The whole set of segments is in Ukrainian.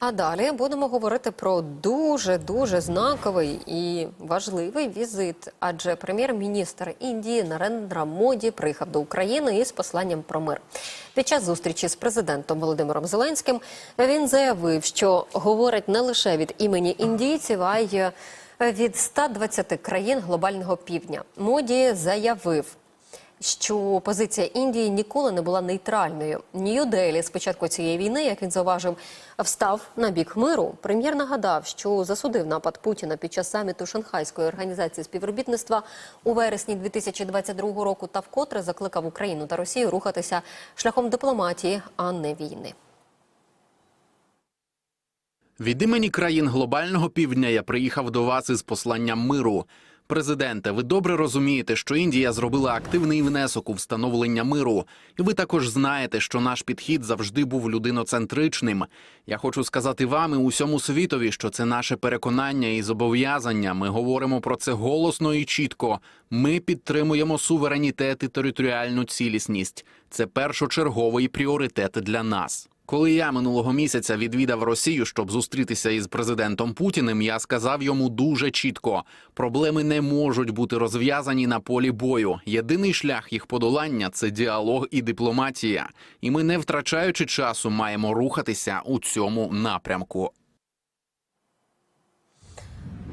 А далі будемо говорити про дуже дуже знаковий і важливий візит. Адже прем'єр-міністр Індії Нарендра Моді приїхав до України із посланням про мир. Під час зустрічі з президентом Володимиром Зеленським він заявив, що говорить не лише від імені індійців, а й від 120 країн глобального півдня. Моді заявив що позиція Індії ніколи не була нейтральною. Нью-Делі з початку цієї війни, як він зауважив, встав на бік миру. Прем'єр нагадав, що засудив напад Путіна під час саміту Шанхайської організації співробітництва у вересні 2022 року та вкотре закликав Україну та Росію рухатися шляхом дипломатії, а не війни. Від імені країн глобального півдня я приїхав до вас із посланням миру. Президенте, ви добре розумієте, що Індія зробила активний внесок у встановлення миру, і ви також знаєте, що наш підхід завжди був людиноцентричним. Я хочу сказати вам і усьому світові, що це наше переконання і зобов'язання. Ми говоримо про це голосно і чітко. Ми підтримуємо суверенітет і територіальну цілісність. Це першочерговий пріоритет для нас. Коли я минулого місяця відвідав Росію, щоб зустрітися із президентом Путіним, я сказав йому дуже чітко: проблеми не можуть бути розв'язані на полі бою. Єдиний шлях їх подолання це діалог і дипломатія. І ми, не втрачаючи часу, маємо рухатися у цьому напрямку.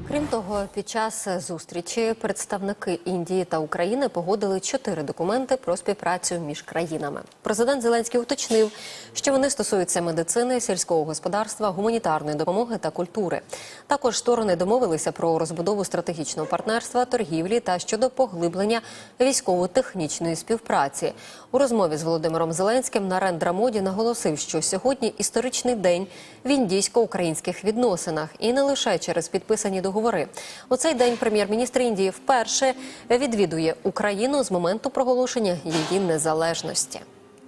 Крім того, під час зустрічі представники Індії та України погодили чотири документи про співпрацю між країнами. Президент Зеленський уточнив, що вони стосуються медицини, сільського господарства, гуманітарної допомоги та культури. Також сторони домовилися про розбудову стратегічного партнерства, торгівлі та щодо поглиблення військово-технічної співпраці. У розмові з Володимиром Зеленським Нарендра Моді наголосив, що сьогодні історичний день в індійсько-українських відносинах, і не лише через підписані договори. У цей день прем'єр-міністр Індії вперше відвідує Україну з моменту проголошення її незалежності.